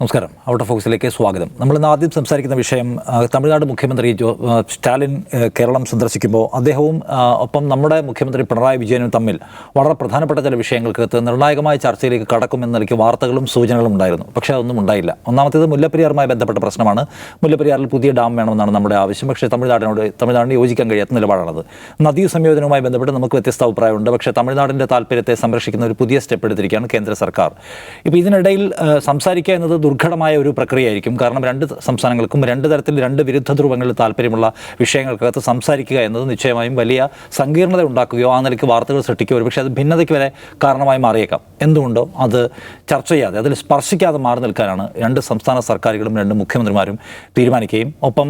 നമസ്കാരം. Out of ഫോക്സിലേക്ക് സ്വാഗതം. നമ്മൾ ഇന്ന് ആദ്യം സംസാരിക്കുന്ന വിഷയം തമിഴ്നാട് മുഖ്യമന്ത്രി ജോ സ്റ്റാലിൻ കേരളം സന്ദർശിക്കുമ്പോൾ അദ്ദേഹവും ഒപ്പം നമ്മുടെ മുഖ്യമന്ത്രി പിണറായി വിജയനും തമ്മിൽ വളരെ പ്രധാനപ്പെട്ട ചില വിഷയങ്ങൾക്കകത്ത് നിർണായകമായ ചർച്ചയിലേക്ക് കടക്കുമെന്ന നിലയ്ക്ക് വാർത്തകളും സൂചനകളും ഉണ്ടായിരുന്നു. പക്ഷേ അതൊന്നും ഉണ്ടായില്ല. ഒന്നാമത്തേത് മുല്ലപ്പെരിയാറുമായി ബന്ധപ്പെട്ട പ്രശ്നമാണ്. മുല്ലപ്പെരിയാറിൽ പുതിയ ഡാം വേണമെന്നാണ് നമ്മുടെ ആവശ്യം. പക്ഷേ തമിഴ്നാടിനോട് തമിഴ്നാടിന് യോജിക്കാൻ കഴിയാത്ത നിലപാടാണത്. നദീ സംയോജനവുമായി ബന്ധപ്പെട്ട് നമുക്ക് വ്യത്യസ്ത അഭിപ്രായമുണ്ട്. പക്ഷേ തമിഴ്നാടിന്റെ താല്പര്യത്തെ സംരക്ഷിക്കുന്ന ഒരു പുതിയ സ്റ്റെപ്പ് എടുത്തിരിക്കുകയാണ് കേന്ദ്ര സർക്കാർ. ഇപ്പോൾ ഇതിനിടയിൽ സംസാരിക്കുക എന്നത് ദുർഘടമായ ഒരു പ്രക്രിയയായിരിക്കും. കാരണം രണ്ട് സംസ്ഥാനങ്ങൾക്കും രണ്ട് തരത്തിൽ രണ്ട് വിരുദ്ധ ധ്രുവങ്ങളിൽ താല്പര്യമുള്ള വിഷയങ്ങൾക്കകത്ത് സംസാരിക്കുക എന്നത് നിശ്ചയമായും വലിയ സങ്കീർണത ഉണ്ടാക്കുകയോ ആ നിലയ്ക്ക് വാർത്തകൾ സൃഷ്ടിക്കുകയോ പക്ഷേ അത് ഭിന്നതയ്ക്ക് വരെ കാരണമായി മാറിയേക്കാം. എന്തുകൊണ്ടോ അത് ചർച്ച ചെയ്യാതെ അതിൽ സ്പർശിക്കാതെ മാറി നിൽക്കാനാണ് രണ്ട് സംസ്ഥാന സർക്കാരുകളും രണ്ട് മുഖ്യമന്ത്രിമാരും തീരുമാനിക്കുകയും. ഒപ്പം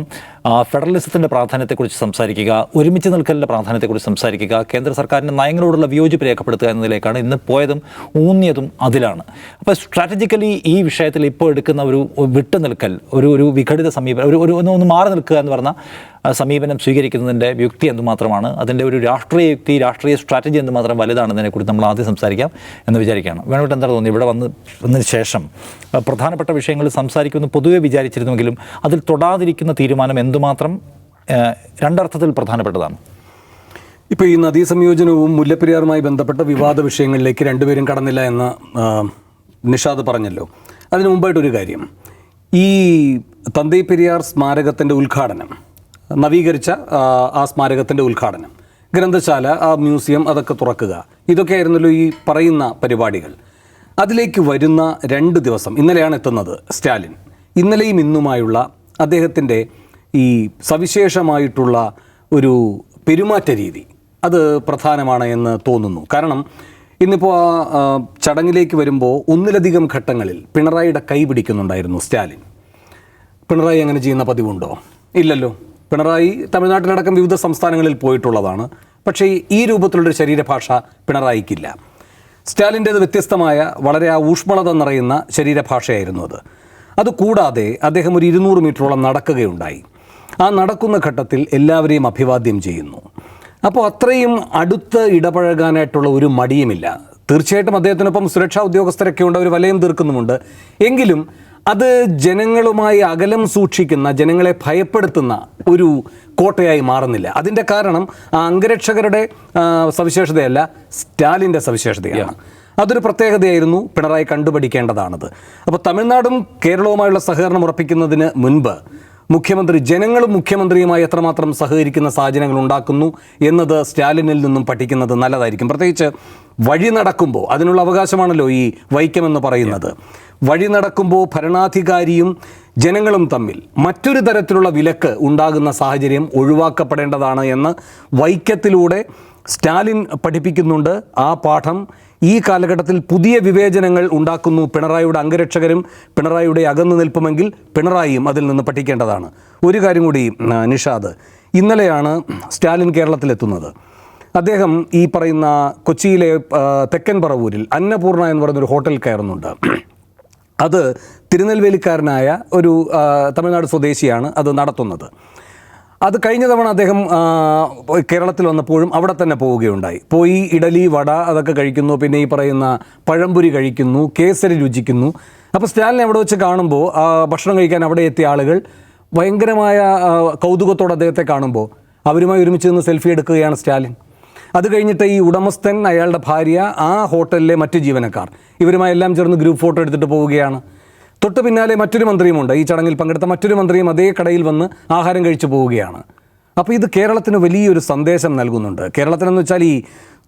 ഫെഡറലിസത്തിന്റെ പ്രാധാന്യത്തെക്കുറിച്ച് സംസാരിക്കുക ഒരുമിച്ച് നിൽക്കലിന്റെ പ്രാധാന്യത്തെക്കുറിച്ച് സംസാരിക്കുക കേന്ദ്ര സർക്കാരിന്റെ നയങ്ങളോടുള്ള വിയോജിപ്പ് രേഖപ്പെടുത്തുക എന്നതിലേക്കാണ് ഇന്ന് പോയതും ഊന്നിയതും അതിലാണ്. അപ്പോൾ സ്ട്രാറ്റജിക്കലി ഈ വിഷയത്തിൽ ഇപ്പോൾ എടുക്കുന്ന ഒരു വിട്ടുനിൽക്കൽ ഒരു ഒരു വിഘടിത സമീപനം ഒരു ഒന്ന് ഒന്ന് മാറി നിൽക്കുക എന്ന് പറഞ്ഞ ആ, സമീപനം സ്വീകരിക്കുന്നതിന്റെ യുക്തി എന്തുമാത്രമാണ് അതിന്റെ ഒരു രാഷ്ട്രീയ യുക്തി രാഷ്ട്രീയ സ്ട്രാറ്റജി എന്തുമാത്രം വലുതാണെന്നതിനെക്കുറിച്ച് നമ്മൾ ആദ്യം സംസാരിക്കാം എന്ന് വിചാരിക്കുകയാണ്. വേണമെങ്കിൽ എന്താണ് തോന്നി ഇവിടെ വന്ന് വന്നതിന് ശേഷം പ്രധാനപ്പെട്ട വിഷയങ്ങൾ സംസാരിക്കുമെന്ന് പൊതുവെ വിചാരിച്ചിരുന്നുവെങ്കിലും അതിൽ തൊടാതിരിക്കുന്ന തീരുമാനം എന്തുമാത്രം രണ്ടർത്ഥത്തിൽ പ്രധാനപ്പെട്ടതാണ്. ഇപ്പോൾ ഈ നദീ സംയോജനവും മുല്ലപ്പെരിയാറുമായി ബന്ധപ്പെട്ട വിവാദ വിഷയങ്ങളിലേക്ക് രണ്ടുപേരും കടന്നില്ല എന്ന് നിഷാദ് പറഞ്ഞല്ലോ. അതിനു മുമ്പായിട്ടൊരു കാര്യം. ഈ തന്തൈ പെരിയാർ സ്മാരകത്തിന്റെ ഉദ്ഘാടനം നവീകരിച്ച ആ, സ്മാരകത്തിന്റെ ഉദ്ഘാടനം. ഗ്രന്ഥശാല ആ മ്യൂസിയം അതൊക്കെ തുറക്കുക. ഇതൊക്കെയായിരുന്നല്ലോ ഈ പറയുന്ന പരിപാടികൾ. അതിലേക്ക് വരുന്ന രണ്ട് ദിവസം ഇന്നലെയാണ് എത്തുന്നത് സ്റ്റാലിൻ. ഇന്നലെയും ഇന്നുമായുള്ള അദ്ദേഹത്തിന്റെ ഈ സവിശേഷമായിട്ടുള്ള ഒരു പെരുമാറ്റ രീതി. അത് പ്രധാനമാണ് എന്ന് തോന്നുന്നു. കാരണം ഇന്നിപ്പോൾ ആ, ചടങ്ങിലേക്ക് വരുമ്പോൾ ഒന്നിലധികം ഘട്ടങ്ങളിൽ പിണറായിയുടെ കൈ പിടിക്കുന്നുണ്ടായിരുന്നു സ്റ്റാലിൻ. പിണറായി അങ്ങനെ ചെയ്യുന്ന പതിവുണ്ടോ? ഇല്ലല്ലോ. പിണറായി തമിഴ്നാട്ടിലടക്കം വിവിധ സംസ്ഥാനങ്ങളിൽ പോയിട്ടുള്ളതാണ്. പക്ഷേ ഈ രൂപത്തിലുള്ളൊരു ശരീരഭാഷ പിണറായിക്കില്ല. സ്റ്റാലിന്റേത് വ്യത്യസ്തമായ വളരെ ആ ഊഷ്മളത നിറയുന്ന ശരീരഭാഷയായിരുന്നു അത്. അതുകൂടാതെ അദ്ദേഹം ഒരു ഇരുന്നൂറ് മീറ്ററോളം നടക്കുകയുണ്ടായി. ആ നടക്കുന്ന ഘട്ടത്തിൽ എല്ലാവരെയും അഭിവാദ്യം ചെയ്യുന്നു. അപ്പോൾ അത്രയും അടുത്ത് ഇടപഴകാനായിട്ടുള്ള ഒരു മടിയുമില്ല. തീർച്ചയായിട്ടും അദ്ദേഹത്തിനൊപ്പം സുരക്ഷാ ഉദ്യോഗസ്ഥരൊക്കെ ഉണ്ട് അവർ വലയം തീർക്കുന്നുമുണ്ട്. എങ്കിലും അത് ജനങ്ങളുമായി അകലം സൂക്ഷിക്കുന്ന ജനങ്ങളെ ഭയപ്പെടുത്തുന്ന ഒരു കോട്ടയായി മാറുന്നില്ല. അതിന്റെ കാരണം ആ അംഗരക്ഷകരുടെ സവിശേഷതയല്ല സ്റ്റാലിന്റെ സവിശേഷതയാണ്. അതൊരു പ്രത്യേകതയായിരുന്നു പിണറായി കണ്ടുപഠിക്കേണ്ടതാണത്. അപ്പോൾ തമിഴ്നാടും കേരളവുമായുള്ള സഹകരണം ഉറപ്പിക്കുന്നതിന് മുൻപ് മുഖ്യമന്ത്രി ജനങ്ങളും മുഖ്യമന്ത്രിയുമായി എത്രമാത്രം സഹകരിക്കുന്ന സാഹചര്യങ്ങൾ ഉണ്ടാക്കുന്നു എന്നത് സ്റ്റാലിനിൽ നിന്നും പഠിക്കുന്നത് നല്ലതായിരിക്കും. പ്രത്യേകിച്ച് വഴി നടക്കുമ്പോൾ അതിനുള്ള അവകാശമാണല്ലോ ഈ വൈക്കമെന്ന് പറയുന്നത്. വഴി നടക്കുമ്പോൾ ഭരണാധികാരിയും ജനങ്ങളും തമ്മിൽ മറ്റൊരു തരത്തിലുള്ള വിലക്ക് ഉണ്ടാകുന്ന സാഹചര്യം ഒഴിവാക്കപ്പെടേണ്ടതാണ് എന്ന് വൈക്കത്തിലൂടെ സ്റ്റാലിൻ പഠിപ്പിക്കുന്നുണ്ട്. ആ പാഠം ഈ കാലഘട്ടത്തിൽ പുതിയ വിവേചനങ്ങൾ ഉണ്ടാക്കുന്നു. പിണറായിയുടെ അംഗരക്ഷകരും പിണറായിയുടെ അകന്നു നിൽപ്പുമെങ്കിൽ പിണറായിയും അതിൽ നിന്ന് പഠിക്കേണ്ടതാണ്. ഒരു കാര്യം കൂടി നിഷാദ്. ഇന്നലെയാണ് സ്റ്റാലിൻ കേരളത്തിലെത്തുന്നത്. അദ്ദേഹം ഈ പറയുന്ന കൊച്ചിയിലെ തെക്കൻ പറവൂരിൽ അന്നപൂർണ എന്ന് പറയുന്നൊരു ഹോട്ടൽ കയറുന്നുണ്ട്. അത് തിരുനെൽവേലിക്കാരനായ ഒരു തമിഴ്നാട് സ്വദേശിയാണ് അത് നടത്തുന്നത്. അത് കഴിഞ്ഞ തവണ അദ്ദേഹം കേരളത്തിൽ വന്നപ്പോഴും അവിടെ തന്നെ പോവുകയുണ്ടായി. പോയി ഇഡലി വട അതൊക്കെ കഴിക്കുന്നു പിന്നെ ഈ പറയുന്ന പഴംപുരി കഴിക്കുന്നു കേസരി രുചിക്കുന്നു. അപ്പോൾ സ്റ്റാലിനെ അവിടെ വെച്ച് കാണുമ്പോൾ ഭക്ഷണം കഴിക്കാൻ അവിടെ എത്തിയ ആളുകൾ ഭയങ്കരമായ കൗതുകത്തോടെ അദ്ദേഹത്തെ കാണുമ്പോൾ അവരുമായി ഒരുമിച്ച് നിന്ന് സെൽഫി എടുക്കുകയാണ് സ്റ്റാലിൻ. അത് കഴിഞ്ഞിട്ട് ഈ ഉടമസ്ഥൻ അയാളുടെ ഭാര്യ ആ ഹോട്ടലിലെ മറ്റ് ജീവനക്കാർ ഇവരുമായി എല്ലാം ചേർന്ന് ഗ്രൂപ്പ് ഫോട്ടോ എടുത്തിട്ട് പോവുകയാണ്. തൊട്ട് പിന്നാലെ മറ്റൊരു മന്ത്രിയുമുണ്ട്. ഈ ചടങ്ങിൽ പങ്കെടുത്ത മറ്റൊരു മന്ത്രിയും അതേ കടയിൽ വന്ന് ആഹാരം കഴിച്ചു പോവുകയാണ്. അപ്പോൾ ഇത് കേരളത്തിന് വലിയൊരു സന്ദേശം നൽകുന്നുണ്ട്. കേരളത്തിനെന്ന് വെച്ചാൽ ഈ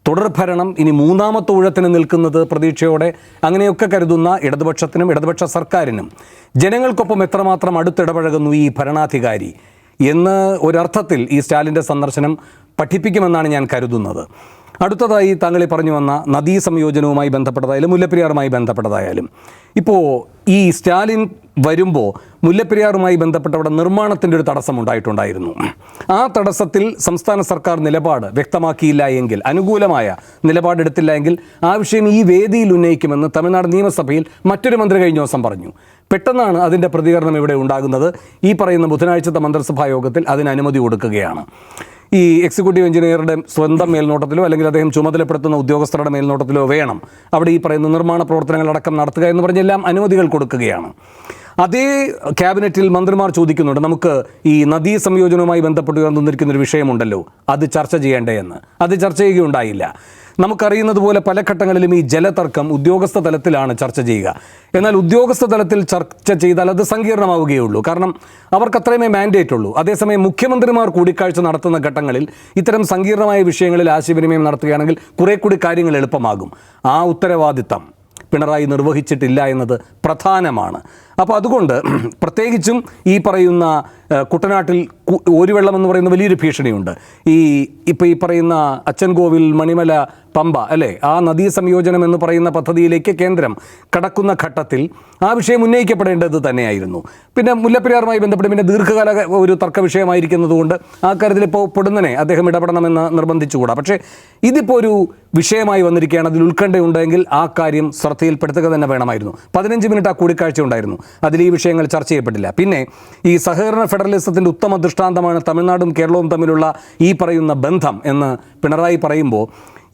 തുടർഭരണം ഇനി മൂന്നാമത്തെ ഊഴത്തിന് നിൽക്കുന്നത് പ്രതീക്ഷയോടെ അങ്ങനെയൊക്കെ കരുതുന്ന ഇടതുപക്ഷത്തിനും ഇടതുപക്ഷ സർക്കാരിനും ജനങ്ങൾക്കൊപ്പം എത്രമാത്രം അടുത്തിടപഴകുന്നു ഈ ഭരണാധികാരി എന്ന് ഒരർത്ഥത്തിൽ ഈ സ്റ്റാലിന്റെ സന്ദർശനം പഠിപ്പിക്കുമെന്നാണ് ഞാൻ കരുതുന്നത്. അടുത്തതായി താങ്കൾ പറഞ്ഞു വന്ന നദീ സംയോജനവുമായി ബന്ധപ്പെട്ടതായാലും മുല്ലപ്പെരിയാറുമായി ബന്ധപ്പെട്ടതായാലും. ഇപ്പോൾ ഈ സ്റ്റാലിൻ വരുമ്പോൾ മുല്ലപ്പെരിയാറുമായി ബന്ധപ്പെട്ട അവിടെ നിർമ്മാണത്തിന്റെ ഒരു തടസ്സം ഉണ്ടായിട്ടുണ്ടായിരുന്നു. ആ തടസ്സത്തിൽ സംസ്ഥാന സർക്കാർ നിലപാട് വ്യക്തമാക്കിയില്ല എങ്കിൽ അനുകൂലമായ നിലപാടെടുത്തില്ല എങ്കിൽ ആ വിഷയം ഈ വേദിയിൽ ഉന്നയിക്കുമെന്ന് തമിഴ്നാട് നിയമസഭയിൽ മറ്റൊരു മന്ത്രി കഴിഞ്ഞ ദിവസം പറഞ്ഞു. പെട്ടെന്നാണ് അതിന്റെ പ്രതികരണം ഇവിടെ ഉണ്ടാകുന്നത്. ഈ പറയുന്ന ബുധനാഴ്ചത്തെ മന്ത്രിസഭാ യോഗത്തിൽ അതിന് അനുമതി കൊടുക്കുകയാണ്. ഈ എക്സിക്യൂട്ടീവ് എഞ്ചിനീയറുടെ സ്വന്തം മേൽനോട്ടത്തിലോ അല്ലെങ്കിൽ അദ്ദേഹം ചുമതലപ്പെടുത്തുന്ന ഉദ്യോഗസ്ഥരുടെ മേൽനോട്ടത്തിലോ വേണം. അവിടെ ഈ പറയുന്ന നിർമ്മാണ പ്രവർത്തനങ്ങളടക്കം നടത്തുക എന്ന് പറഞ്ഞെല്ലാം അനുമതികൾ കൊടുക്കുകയാണ്. അതേ ക്യാബിനറ്റിൽ മന്ത്രിമാർ ചോദിക്കുന്നുണ്ട് നമുക്ക് ഈ നദീ സംയോജനവുമായി ബന്ധപ്പെട്ട് തന്നിരിക്കുന്ന ഒരു വിഷയമുണ്ടല്ലോ അത് ചർച്ച ചെയ്യേണ്ടേ എന്ന്? അത് ചർച്ച ചെയ്യുകയുണ്ടായില്ല. നമുക്കറിയുന്നത് പോലെ പല ഘട്ടങ്ങളിലും ഈ ജലതർക്കം ഉദ്യോഗസ്ഥ തലത്തിലാണ് ചർച്ച ചെയ്യുക. എന്നാൽ ഉദ്യോഗസ്ഥ തലത്തിൽ ചർച്ച ചെയ്താൽ അത് സങ്കീർണമാവുകയുള്ളൂ. കാരണം അവർക്ക് അത്രയുമേ മാൻഡേറ്റ് ഉള്ളൂ. അതേസമയം മുഖ്യമന്ത്രിമാർ കൂടിക്കാഴ്ച നടത്തുന്ന ഘട്ടങ്ങളിൽ ഇത്തരം സങ്കീർണമായ വിഷയങ്ങളിൽ ആശയവിനിമയം നടത്തുകയാണെങ്കിൽ കുറെ കൂടി കാര്യങ്ങൾ എളുപ്പമാകും. ആ ഉത്തരവാദിത്തം പിണറായി നിർവഹിച്ചിട്ടില്ല എന്നത് പ്രധാനമാണ്. അപ്പോൾ അതുകൊണ്ട് പ്രത്യേകിച്ചും ഈ പറയുന്ന കുട്ടനാട്ടിൽ ഒരു വെള്ളം എന്ന് പറയുന്ന വലിയൊരു ഭീഷണിയുണ്ട്. ഈ ഇപ്പോൾ ഈ പറയുന്ന അച്ചൻകോവിൽ മണിമല പമ്പ അല്ലേ? ആ നദീ സംയോജനം എന്ന് പറയുന്ന പദ്ധതിയിലേക്ക് കേന്ദ്രം കടക്കുന്ന ഘട്ടത്തിൽ ആ വിഷയം ഉന്നയിക്കപ്പെടേണ്ടത് തന്നെയായിരുന്നു. പിന്നെ മുല്ലപ്പെരിയാറുമായി ബന്ധപ്പെട്ട് പിന്നെ ദീർഘകാല ഒരു തർക്ക വിഷയമായിരിക്കുന്നതുകൊണ്ട് ആ കാര്യത്തിൽ ഇപ്പോൾ പൊടുന്നനെ അദ്ദേഹം ഇടപെടണമെന്ന് നിർബന്ധിച്ചുകൂടാ. പക്ഷേ ഇതിപ്പോൾ ഒരു വിഷയമായി വന്നിരിക്കുകയാണ് അതിൽ ഉത്കണ്ഠയുണ്ടെങ്കിൽ ആ കാര്യം ശ്രദ്ധയിൽപ്പെടുത്തുക തന്നെ വേണമായിരുന്നു. പതിനഞ്ച് മിനിറ്റ് ആ കൂടിക്കാഴ്ച ഉണ്ടായിരുന്നു. അതിൽ ഈ വിഷയങ്ങൾ ചർച്ച ചെയ്യപ്പെട്ടില്ല. പിന്നെ ഈ സഹകരണ ഫെഡറലിസത്തിന്റെ ഉത്തമ ദൃഷ്ടാന്തമാണ് തമിഴ്നാടും കേരളവും തമ്മിലുള്ള ഈ പറയുന്ന ബന്ധം എന്ന് പിണറായി പറയുമ്പോൾ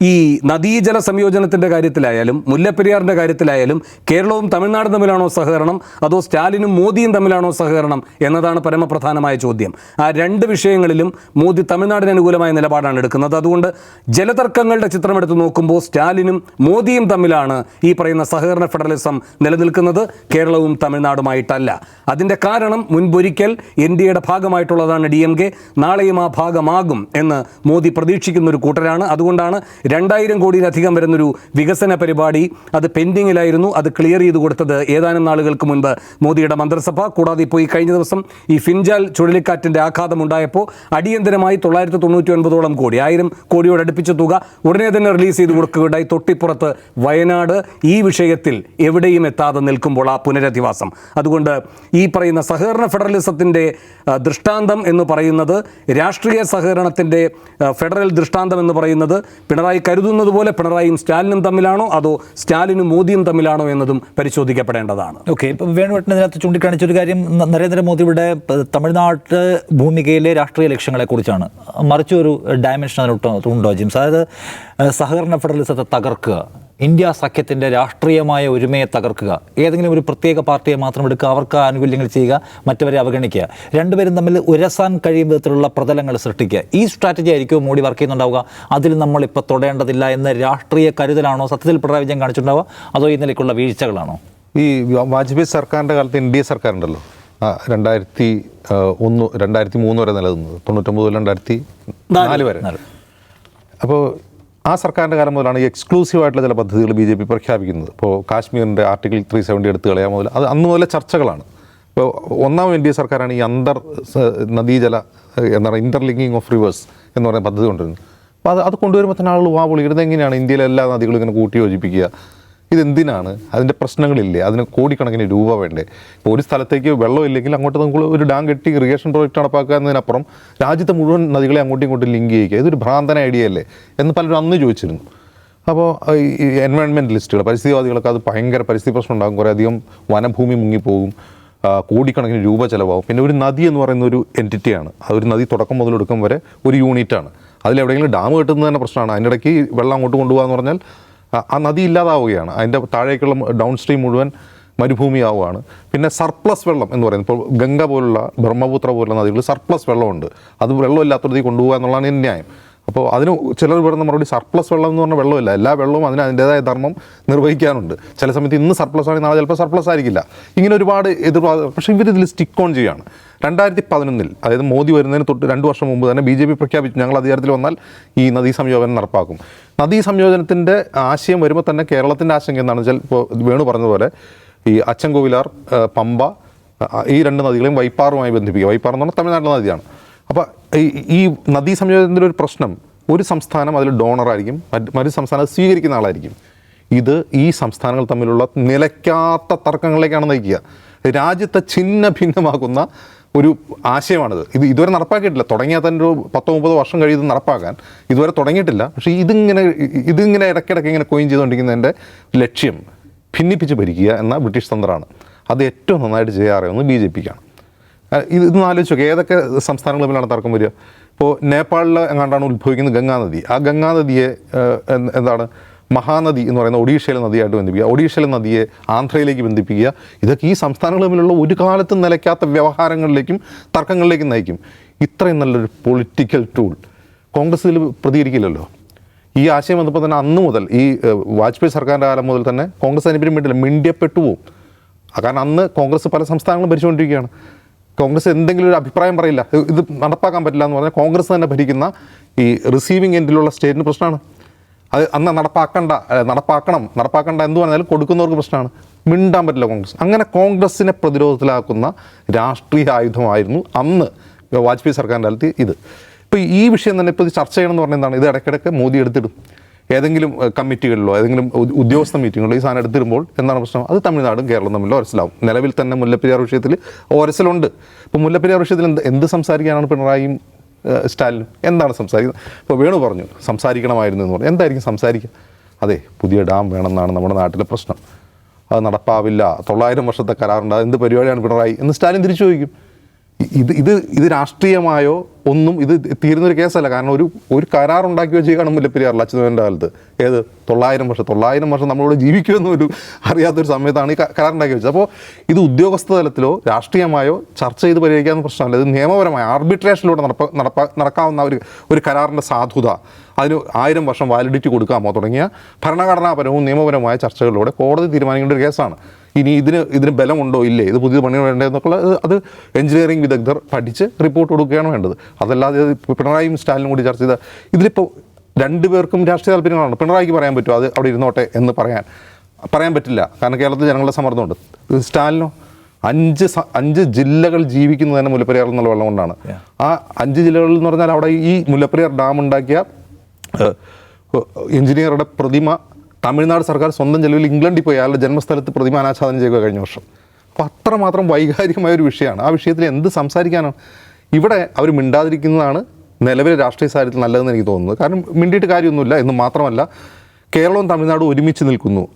ഈ നദീജല സംയോജനത്തിന്റെ കാര്യത്തിലായാലും മുല്ലപ്പെരിയാറിന്റെ കാര്യത്തിലായാലും കേരളവും തമിഴ്നാടും തമ്മിലാണോ സഹകരണം? അതോ സ്റ്റാലിനും മോദിയും തമ്മിലാണോ സഹകരണം? എന്നതാണ് പരമപ്രധാനമായ ചോദ്യം. ആ രണ്ട് വിഷയങ്ങളിലും മോദി തമിഴ്നാടിന് അനുകൂലമായ നിലപാടാണ് എടുക്കുന്നത്. അതുകൊണ്ട് ജലതർക്കങ്ങളുടെ ചിത്രമെടുത്ത് നോക്കുമ്പോൾ സ്റ്റാലിനും മോദിയും തമ്മിലാണ് ഈ പറയുന്ന സഹകരണ ഫെഡറലിസം നിലനിൽക്കുന്നത്. കേരളവും തമിഴ്നാടുമായിട്ടല്ല. അതിന്റെ കാരണം മുൻപൊരിക്കൽ എൻ ഡി എയുടെ ഭാഗമായിട്ടുള്ളതാണ് ഡി എം കെ. നാളെയും ആ ഭാഗമാകും എന്ന് മോദി പ്രതീക്ഷിക്കുന്ന ഒരു കൂട്ടരാണ്. അതുകൊണ്ടാണ് രണ്ടായിരം കോടിയിലധികം വരുന്നൊരു വികസന പരിപാടി. അത് പെൻഡിങ്ങിലായിരുന്നു. അത് ക്ലിയർ ചെയ്ത് കൊടുത്തത് ഏതാനും നാളുകൾക്ക് മുൻപ് മോദിയുടെ മന്ത്രിസഭ. കൂടാതെ ഇപ്പോൾ ഈ കഴിഞ്ഞ ദിവസം ഈ ഫിൻജാൽ ചുഴലിക്കാറ്റിന്റെ ആഘാതം ഉണ്ടായപ്പോൾ അടിയന്തരമായി തൊള്ളായിരത്തി തൊണ്ണൂറ്റി ഒൻപതോളം കോടി ആയിരം കോടിയോട് അടുപ്പിച്ച തുക ഉടനെ തന്നെ റിലീസ് ചെയ്ത് കൊടുക്കുകയുണ്ടായി. തൊട്ടിപ്പുറത്ത് വയനാട് ഈ വിഷയത്തിൽ എവിടെയും എത്താതെ നിൽക്കുമ്പോൾ ആ പുനരധിവാസം. അതുകൊണ്ട് ഈ പറയുന്ന സഹകരണ ഫെഡറലിസത്തിന്റെ ദൃഷ്ടാന്തം എന്ന് പറയുന്നത് രാഷ്ട്രീയ സഹകരണത്തിന്റെ ഫെഡറൽ ദൃഷ്ടാന്തം എന്ന് പറയുന്നത് പിണറായി കരുതുന്നത് പോലെ പിണറായിയും സ്റ്റാലിനും തമ്മിലാണോ? അതോ സ്റ്റാലിനും മോദിയും തമ്മിലാണോ എന്നതും പരിശോധിക്കപ്പെടേണ്ടതാണ്. ഓക്കെ ഇപ്പം വേണുവേട്ടൻ ഇതിനകത്ത് ചൂണ്ടിക്കാണിച്ച ഒരു കാര്യം നരേന്ദ്രമോദിയുടെ തമിഴ്നാട്ടിലെ തമിഴ്നാട്ട് ഭൂമികയിലെ രാഷ്ട്രീയ ലക്ഷ്യങ്ങളെ കുറിച്ചാണ്. മറിച്ചൊരു ഡയമെൻഷൻ ഉണ്ടോ ജിംസ്? അതായത് സഹകരണ ഫെഡറലിസത്തെ തകർക്കുക. ഇന്ത്യ സഖ്യത്തിന്റെ രാഷ്ട്രീയമായ ഒരുമയെ തകർക്കുക. ഏതെങ്കിലും ഒരു പ്രത്യേക പാർട്ടിയെ മാത്രം എടുക്കുക അവർക്ക് ആനുകൂല്യങ്ങൾ ചെയ്യുക മറ്റവരെ അവഗണിക്കുക. രണ്ടുപേരും തമ്മിൽ ഉരസാൻ കഴിയും വിധത്തിലുള്ള പ്രതലങ്ങൾ സൃഷ്ടിക്കുക. ഈ സ്ട്രാറ്റജി ആയിരിക്കും മോഡി വർക്ക് ചെയ്യുന്നുണ്ടാവുക. അതിൽ നമ്മൾ ഇപ്പോൾ തൊടേണ്ടതില്ല എന്ന രാഷ്ട്രീയ കരുതലാണോ സത്യത്തിൽ പിണറായി വിജയൻ കാണിച്ചിട്ടുണ്ടാവുക അതോ ഈ നിലയ്ക്കുള്ള വീഴ്ചകളാണോ? ഈ വാജ്പേയി സർക്കാരിന്റെ കാലത്ത് എൻ ഡി എ സർക്കാരുണ്ടല്ലോ. ആ, രണ്ടായിരത്തി ഒന്ന് രണ്ടായിരത്തി മൂന്ന് വരെ നിലനിന്നത്. തൊണ്ണൂറ്റൊമ്പത് രണ്ടായിരത്തി നാല് വരെ. അപ്പോൾ ആ സർക്കാരിന്റെ കാലം മുതലാണ് ഈ എക്സ്ക്ലൂസീവ് ആയിട്ടുള്ള ചില പദ്ധതികൾ ബി ജെ പി പ്രഖ്യാപിക്കുന്നത്. ഇപ്പോൾ കാശ്മീരിന്റെ ആർട്ടിക്കിൾ ത്രീ സെവന്റി എടുത്ത് കളയാൻ മുതൽ അത് അന്ന് മുതലേ ചർച്ചകളാണ്. ഇപ്പോൾ ഒന്നാം എൻ ഡി എ സർക്കാരാണ് ഈ അന്തർ നദീജല എന്താണ് ഇന്റർലിങ്കിങ് ഓഫ് റിവേഴ്സ് എന്ന് പറയുന്ന പദ്ധതി കൊണ്ടുവരുന്നത്. അപ്പോൾ അത് അത് കൊണ്ടുവരുമ്പോൾ തന്നെ ആളുകൾ വാ പൊളി എങ്ങനെയാണ് ഇന്ത്യയിലെ എല്ലാ നദികളും ഇങ്ങനെ കൂട്ടി യോജിപ്പിക്കുക? ഇതെന്തിനാണ്? അതിന്റെ പ്രശ്നങ്ങളില്ലേ? അതിന് കോടിക്കണക്കിന് രൂപ വേണ്ടേ? ഇപ്പോൾ ഒരു സ്ഥലത്തേക്ക് വെള്ളം ഇല്ലെങ്കിൽ അങ്ങോട്ട് നമുക്ക് ഒരു ഡാം കെട്ടി ഇറിഗേഷൻ പ്രോജക്റ്റ് നടപ്പാക്കുക എന്നതിനപ്പുറം രാജ്യത്തെ മുഴുവൻ നദികളെ അങ്ങോട്ടും ഇങ്ങോട്ടും ലിങ്ക് ചെയ്യുക ഇതൊരു ഭ്രാന്തന ഐഡിയ അല്ലേ? എന്ന് പലരും അന്ന് ചോദിച്ചിരുന്നു. അപ്പോൾ ഈ എൻവയോൺമെന്റലിസ്റ്റുകൾ പരിസ്ഥിതിവാദികളൊക്കെ അത് ഭയങ്കര പരിസ്ഥിതി പ്രശ്നം ഉണ്ടാകും. കുറേ അധികം വനഭൂമി മുങ്ങിപ്പോകും. കോടിക്കണക്കിന് രൂപ ചിലവാകും. പിന്നെ ഒരു നദി എന്ന് പറയുന്ന ഒരു എന്റിറ്റിയാണ് അതൊരു നദി തുടക്കം മുതലെടുക്കും വരെ ഒരു യൂണിറ്റാണ് അതിലെവിടെയെങ്കിലും ഡാം കെട്ടുന്നത് തന്നെ പ്രശ്നമാണ്. അതിന്റെ ഇടയ്ക്ക് വെള്ളം അങ്ങോട്ട് കൊണ്ടുപോകാന്ന് പറഞ്ഞാൽ ആ- നദി ഇല്ലാതാവുകയാണ്. അതിന്റെ താഴേക്കുള്ള ഡൗൺ സ്ട്രീം മുഴുവൻ മരുഭൂമിയാവുകയാണ്. പിന്നെ സർപ്ലസ് വെള്ളം എന്ന് പറയുന്നത്. ഇപ്പോൾ ഗംഗ പോലുള്ള ബ്രഹ്മപുത്ര പോലുള്ള നദികളിൽ സർപ്ലസ് വെള്ളമുണ്ട്. അത് വെള്ളമില്ലാത്തടത്തേക്ക് കൊണ്ടുപോകുക എന്നുള്ളതാണ് ന്യായം. അപ്പോൾ അതിന് ചിലർ വരുന്ന മറുപടി സർപ്ലസ് വെള്ളം എന്ന് പറഞ്ഞ വെള്ളമില്ല. എല്ലാ വെള്ളവും അതിന് അതിന്റെതായ ധർമ്മം നിർവഹിക്കാനുണ്ട്. ചില സമയത്ത് ഇന്ന് സർപ്ലസ് ആണെങ്കിൽ നാളെ ചിലപ്പോൾ സർപ്ലസ് ആയിരിക്കില്ല. ഇങ്ങനെ ഒരുപാട് എതിർ പക്ഷെ ഇവർ ഇതിൽ സ്റ്റിക്ക് ഓൺ ചെയ്യുകയാണ്. രണ്ടായിരത്തി പതിനൊന്നിൽ അതായത് മോദി വരുന്നതിന് തൊട്ട് രണ്ട് വർഷം മുമ്പ് തന്നെ ബി ജെ പി പ്രഖ്യാപിച്ചു. ഞങ്ങൾ അധികാരത്തിൽ വന്നാൽ ഈ നദീ സംയോജനം നടപ്പാക്കും. നദീ സംയോജനത്തിന്റെ ആശയം വരുമ്പോൾ തന്നെ കേരളത്തിന്റെ ആശങ്ക എന്താണെന്ന് വെച്ചാൽ ഇപ്പോൾ വേണു പറഞ്ഞതുപോലെ ഈ അച്ചൻകോവിലാർ പമ്പ ഈ രണ്ട് നദികളെയും വൈപ്പാറുമായി ബന്ധിപ്പിക്കുക. വൈപ്പാർ എന്ന് പറഞ്ഞാൽ തമിഴ്നാട്ടിലെ നദിയാണ്. അപ്പോൾ ഈ നദീ സംയോജനത്തിന്റെ ഒരു പ്രശ്നം ഒരു സംസ്ഥാനം അതിൽ ഡോണറായിരിക്കും മറ്റ് മറ്റു സംസ്ഥാനം സ്വീകരിക്കുന്ന ആളായിരിക്കും. ഇത് ഈ സംസ്ഥാനങ്ങൾ തമ്മിലുള്ള നിലയ്ക്കാത്ത തർക്കങ്ങളിലേക്കാണ് നയിക്കുക. രാജ്യത്തെ ഛിന്ന ഭിന്നമാക്കുന്ന ഒരു ആശയമാണിത്. ഇത് ഇതുവരെ നടപ്പാക്കിയിട്ടില്ല. തുടങ്ങിയാൽ തന്നെ ഒരു പത്തോ മുപ്പതോ വർഷം കഴിയും ഇത് നടപ്പാക്കാൻ. ഇതുവരെ തുടങ്ങിയിട്ടില്ല. പക്ഷേ ഇതിങ്ങനെ ഇതിങ്ങനെ ഇടയ്ക്കിടയ്ക്ക് ഇങ്ങനെ കൊയിൻ ചെയ്തുകൊണ്ടിരിക്കുന്നതിന്റെ ലക്ഷ്യം ഭിന്നിപ്പിച്ച് ഭരിക്കുക എന്ന ബ്രിട്ടീഷ് തന്ത്രമാണ്. അത് ഏറ്റവും നന്നായിട്ട് ചെയ്യാൻ അറിയാവുന്നത് ബി ജെ പിക്കാണ്. ഇത് ആലോചിച്ചു ഏതൊക്കെ സംസ്ഥാനങ്ങൾ തമ്മിലാണ് തർക്കം വരിക? ഇപ്പോൾ നേപ്പാളിൽ എങ്ങാണ്ടാണ് ഉത്ഭവിക്കുന്നത് ഗംഗാനദി. ആ ഗംഗാനദിയെ എന്താണ്? മഹാനദി എന്ന് പറയുന്ന ഒഡീഷയിലെ നദിയായിട്ട് ബന്ധിപ്പിക്കുക. ഒഡീഷയിലെ നദിയെ ആന്ധ്രയിലേക്ക് ബന്ധിപ്പിക്കുക. ഇതൊക്കെ ഈ സംസ്ഥാനങ്ങൾ തമ്മിലുള്ള ഒരു കാലത്തും നിലയ്ക്കാത്ത വ്യവഹാരങ്ങളിലേക്കും തർക്കങ്ങളിലേക്കും നയിക്കും. ഇത്രയും നല്ലൊരു പൊളിറ്റിക്കൽ ടൂൾ. കോൺഗ്രസ് ഇതിൽ പ്രതികരിക്കില്ലല്ലോ. ഈ ആശയം വന്നപ്പോൾ തന്നെ അന്ന് മുതൽ ഈ വാജ്പേയി സർക്കാരിന്റെ കാലം മുതൽ തന്നെ കോൺഗ്രസ് അതിനെപ്പറ്റി മിണ്ടില്ല. മിണ്ടിയപ്പെട്ടു പോവും. കാരണം അന്ന് കോൺഗ്രസ് പല സംസ്ഥാനങ്ങളും ഭരിച്ചുകൊണ്ടിരിക്കുകയാണ്. കോൺഗ്രസ് എന്തെങ്കിലും ഒരു അഭിപ്രായം പറയില്ല. ഇത് നടപ്പാക്കാൻ പറ്റില്ല എന്ന് പറഞ്ഞാൽ കോൺഗ്രസ് തന്നെ ഭരിക്കുന്ന ഈ റിസീവിങ് എൻഡിലുള്ള സ്റ്റേറ്റിന് പ്രശ്നമാണ്. അത് അന്ന് നടപ്പാക്കണ്ട നടപ്പാക്കണം. നടപ്പാക്കണ്ട എന്ന് പറഞ്ഞാലും കൊടുക്കുന്നവർക്ക് പ്രശ്നമാണ്. മിണ്ടാൻ പറ്റില്ല കോൺഗ്രസ്. അങ്ങനെ കോൺഗ്രസിനെ പ്രതിരോധത്തിലാക്കുന്ന രാഷ്ട്രീയ ആയുധമായിരുന്നു അന്ന് വാജ്പേയി സർക്കാരിന്റെ കാലത്ത് ഇത്. ഇപ്പോൾ ഈ വിഷയം തന്നെ ഇപ്പോൾ ചർച്ച ചെയ്യണമെന്ന് പറഞ്ഞാൽ ഇത് ഇടയ്ക്കിടയ്ക്ക് മോദി എടുത്തിടും. ഏതെങ്കിലും കമ്മിറ്റികളിലോ ഏതെങ്കിലും ഉദ്യോഗസ്ഥ മീറ്റിങ്ങുകളിലോ ഈ സാധനം എടുത്തിടുമ്പോൾ എന്താണ് പ്രശ്നം? അത് തമിഴ്നാടും കേരളം തമ്മിൽ ഒരസലാവും നിലവിൽ തന്നെ മുല്ലപ്പെരിയാർ വിഷയത്തിൽ ഒരസലുണ്ട് ഇപ്പോൾ മുല്ലപ്പെരിയാർ വിഷയത്തിൽ എന്ത് എന്ത് സംസാരിക്കാനാണ് പിണറായിയും സ്റ്റാലിനും? എന്താണ് സംസാരിക്കുന്നത്? ഇപ്പോൾ വേണു പറഞ്ഞു സംസാരിക്കണമായിരുന്നു എന്ന് പറഞ്ഞു. എന്തായിരിക്കും സംസാരിക്കുക അതെ പുതിയ ഡാം വേണമെന്നാണ് നമ്മുടെ നാട്ടിലെ പ്രശ്നം. അത് നടപ്പാവില്ല. തൊള്ളായിരം വർഷത്തെ കരാറുണ്ട്. അത് എന്ത് പരിപാടിയാണ് പിണറായി? എന്ന് സ്റ്റാലിൻ തിരിച്ചു ചോദിക്കും. ഇത് ഇത് ഇത് രാഷ്ട്രീയമായോ ഒന്നും ഇത് തീരുന്നൊരു കേസല്ല. കാരണം ഒരു ഒരു കരാർ ഉണ്ടാക്കി വെച്ചേക്കാണ് മുല്ലപ്പെരിയാറിൽ അച്യുതന്റെ കാലത്ത്. ഏത്? തൊള്ളായിരം വർഷം. തൊള്ളായിരം വർഷം നമ്മളോട് ജീവിക്കുമെന്ന് ഒരു അറിയാത്തൊരു സമയത്താണ് ഈ കരാർ ഉണ്ടാക്കി വെച്ചത്. അപ്പോൾ ഇത് ഉദ്യോഗസ്ഥ തലത്തിലോ രാഷ്ട്രീയമായോ ചർച്ച ചെയ്ത് പരിഹരിക്കാവുന്ന പ്രശ്നമല്ല. ഇത് നിയമപരമായ ആർബിട്രേഷനിലൂടെ നടപ്പ നടപ്പ നടക്കാവുന്ന ഒരു ഒരു കരാറിന്റെ സാധുത. അതിന് ആയിരം വർഷം വാലിഡിറ്റി കൊടുക്കാമോ തുടങ്ങിയ ഭരണഘടനാപരവും നിയമപരവുമായ ചർച്ചകളിലൂടെ കോടതി തീരുമാനിക്കേണ്ട ഒരു കേസാണ്. ഇനി ഇതിന് ഇതിന് ബലമുണ്ടോ? ഇല്ലേ? ഇത് പുതിയ പണി വേണ്ടേ എന്നൊക്കെ അത് എഞ്ചിനീയറിംഗ് വിദഗ്ധർ പഠിച്ച് റിപ്പോർട്ട് കൊടുക്കുകയാണ് വേണ്ടത്. അതല്ലാതെ പിണറായിയും സ്റ്റാലിനും കൂടി ചർച്ച ചെയ്ത ഇതിലിപ്പോൾ രണ്ടുപേർക്കും രാഷ്ട്രീയ താല്പര്യങ്ങളാണ്. പിണറായിക്ക് പറയാൻ പറ്റുമോ? അത് അവിടെ ഇരുന്നോട്ടെ എന്ന് പറയാൻ. പറയാൻ പറ്റില്ല. കാരണം കേരളത്തിൽ ജനങ്ങളുടെ സമ്മർദ്ദമുണ്ട്. സ്റ്റാലിനോ അഞ്ച് അഞ്ച് ജില്ലകൾ ജീവിക്കുന്നത് തന്നെ മുല്ലപ്പെരിയാറിൽ നിന്നുള്ള വെള്ളം കൊണ്ടാണ്. ആ അഞ്ച് ജില്ലകളിൽ എന്ന് പറഞ്ഞാൽ അവിടെ ഈ മുല്ലപ്പെരിയാർ ഡാം ഉണ്ടാക്കിയ എഞ്ചിനീയറുടെ പ്രതിമ തമിഴ്നാട് സർക്കാർ സ്വന്തം ചെലവിൽ ഇംഗ്ലണ്ടിൽ പോയി അയാളുടെ ജന്മസ്ഥലത്ത് പ്രതിമ അനാച്ഛാദനം ചെയ്യുക കഴിഞ്ഞ വർഷം. അപ്പോൾ അത്രമാത്രം വൈകാരികമായ ഒരു വിഷയമാണ്. ആ വിഷയത്തിൽ എന്ത് സംസാരിക്കാനാണ്? ഇവിടെ അവർ മിണ്ടാതിരിക്കുന്നതാണ് നിലവിലെ രാഷ്ട്രീയ സാഹചര്യത്തിൽ നല്ലതെന്ന് എനിക്ക് തോന്നുന്നത്. കാരണം മിണ്ടിയിട്ട് കാര്യമൊന്നുമില്ല എന്ന് മാത്രമല്ല കേരളവും തമിഴ്നാടും ഒരുമിച്ച് നിൽക്കുന്നു.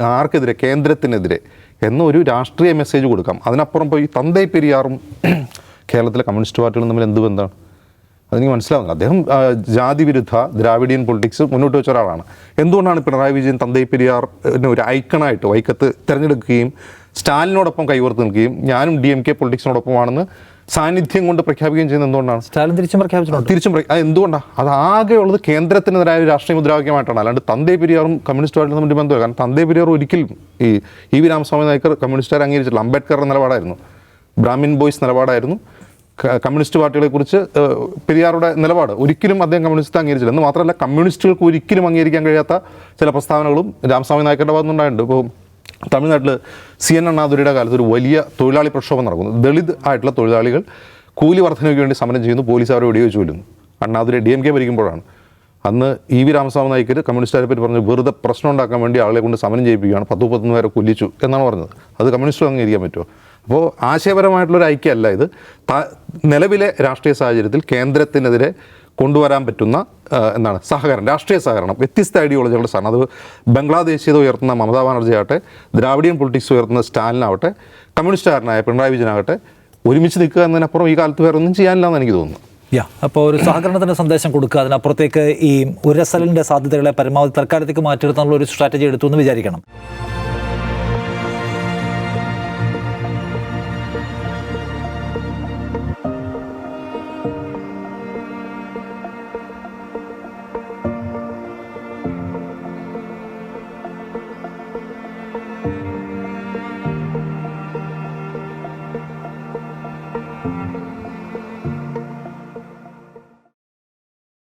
ആർക്കെതിരെ? കേന്ദ്രത്തിനെതിരെ. എന്നൊരു രാഷ്ട്രീയ മെസ്സേജ് കൊടുക്കാം. അതിനപ്പുറം പോയി തന്തേ പെരിയാറും കേരളത്തിലെ കമ്മ്യൂണിസ്റ്റ് പാർട്ടികളും തമ്മിൽ എന്ത് ബന്ധമാണ്? അതെനിക്ക് മനസ്സിലാവുന്നില്ല. അദ്ദേഹം ജാതി വിരുദ്ധ ദ്രാവിഡിയൻ പൊളിറ്റിക്സ് മുന്നോട്ട് വെച്ച ഒരാളാണ്. എന്തുകൊണ്ടാണ് പിണറായി വിജയൻ തന്തൈ പെരിയാർ ഒരു ഐക്കണായിട്ട് വൈക്കത്ത് തിരഞ്ഞെടുക്കുകയും സ്റ്റാലിനോടൊപ്പം കൈകോർത്ത് നിൽക്കുകയും ഞാനും ഡി എം കെ പൊളിറ്റിക്സിനോടൊപ്പമാണെന്ന് സാന്നിധ്യം കൊണ്ട് പ്രഖ്യാപിക്കുകയും ചെയ്യുന്നത് എന്തുകൊണ്ടാണ്? സ്റ്റാലിൻ തിരിച്ചും പ്രഖ്യാപിച്ചു തിരിച്ചും എന്തുകൊണ്ടാണ് അത് ആകെയുള്ളത് കേന്ദ്രത്തിനെതിരായ ഒരു രാഷ്ട്രീയ മുദ്രാവാക്യമായിട്ടാണ്. അല്ലാണ്ട് തന്തേ പെരിയാറും കമ്മ്യൂണിസ്റ്റുമായിട്ട് തമ്മിൽ ബന്ധമില്ല. കാരണം തന്തേ പെരിയാർ ഒരിക്കലും ഈ ഇ വി രാമസ്വാമി നായക്കർ കമ്മ്യൂണിസ്റ്റുകാർ അംഗീകരിച്ചിട്ടില്ല. അംബേദ്കറുടെ നിലപാടായിരുന്നു. ബ്രാഹ്മിൻ ബോയ്സ് നിലപാടായിരുന്നു. കമ്മ്യൂണിസ്റ്റ് പാർട്ടികളെ കുറിച്ച് പെരിയാറുടെ നിലപാട് ഒരിക്കലും അദ്ദേഹം കമ്മ്യൂണിസ്റ്റ് അംഗീകരിച്ചില്ല. എന്ന് മാത്രമല്ല കമ്മ്യൂണിസ്റ്റുകൾക്ക് ഒരിക്കലും അംഗീകരിക്കാൻ കഴിയാത്ത ചില പ്രസ്താവനകളും രാമസ്വാമി നായക്കരുടെ ഭാഗത്തുനിന്നുണ്ടായിട്ടുണ്ട് ഇപ്പോൾ തമിഴ്നാട്ടിൽ സി എൻ അണ്ണാദുരയുടെ കാലത്ത് ഒരു വലിയ തൊഴിലാളി പ്രക്ഷോഭം നടക്കുന്നു. ദളിത് ആയിട്ടുള്ള തൊഴിലാളികൾ കൂലി വർധനയ്ക്ക് വേണ്ടി സമരം ചെയ്യുന്നു. പോലീസ് അവരെ വെടിവെച്ച് കൊല്ലുന്നു. അണ്ണാദുരി ഡി എം കെ ഭരിക്കുമ്പോഴാണ്. അന്ന് ഇ വി രാമസ്വാമി നായിക്കർ കമ്മ്യൂണിസ്റ്റുകാരെ പറ്റി പറഞ്ഞു വെറുതെ പ്രശ്നം ഉണ്ടാക്കാൻ വേണ്ടി ആളെ കൊണ്ട് സമരം ചെയ്യിപ്പിക്കുകയാണ്. പത്ത് മുപ്പത്തൊന്ന് പേരെ കൊല്ലിച്ചു എന്നാണ് പറഞ്ഞത്. അത് കമ്മ്യൂണിസ്റ്റ് അംഗീകരിക്കാൻ പറ്റുമോ? അപ്പോൾ ആശയപരമായിട്ടുള്ളൊരു ഐക്യമല്ല ഇത്. നിലവിലെ രാഷ്ട്രീയ സാഹചര്യത്തിൽ കേന്ദ്രത്തിനെതിരെ കൊണ്ടുവരാൻ പറ്റുന്ന എന്താണ് സഹകരണം രാഷ്ട്രീയ സഹകരണം വ്യത്യസ്ത ഐഡിയോളജികളുടെ സാധനം അത് ബംഗ്ലാദേശീയത ഉയർത്തുന്ന മമതാ ബാനർജി ആവട്ടെ ദ്രാവിഡിയൻ പൊളിറ്റിക്സ് ഉയർത്തുന്ന സ്റ്റാലിനാവട്ടെ കമ്മ്യൂണിസ്റ്റുകാരനായ പിണറായി വിജയനാകട്ടെ ഒരുമിച്ച് നിൽക്കുക എന്നതിനപ്പുറം ഈ കാലത്ത് വേറെ ഒന്നും ചെയ്യാനില്ല എന്ന് എനിക്ക് തോന്നുന്നു. യാ അപ്പോൾ ഒരു സഹകരണത്തിന്റെ സന്ദേശം കൊടുക്കുക അതിനപ്പുറത്തേക്ക് ഈ ഉരസലിന്റെ സാധ്യതകളെ പരമാവധി തൽക്കാലത്തേക്ക് മാറ്റിയെടുത്താനുള്ള ഒരു സ്ട്രാറ്റജി എടുത്തു എന്ന് വിചാരിക്കണം.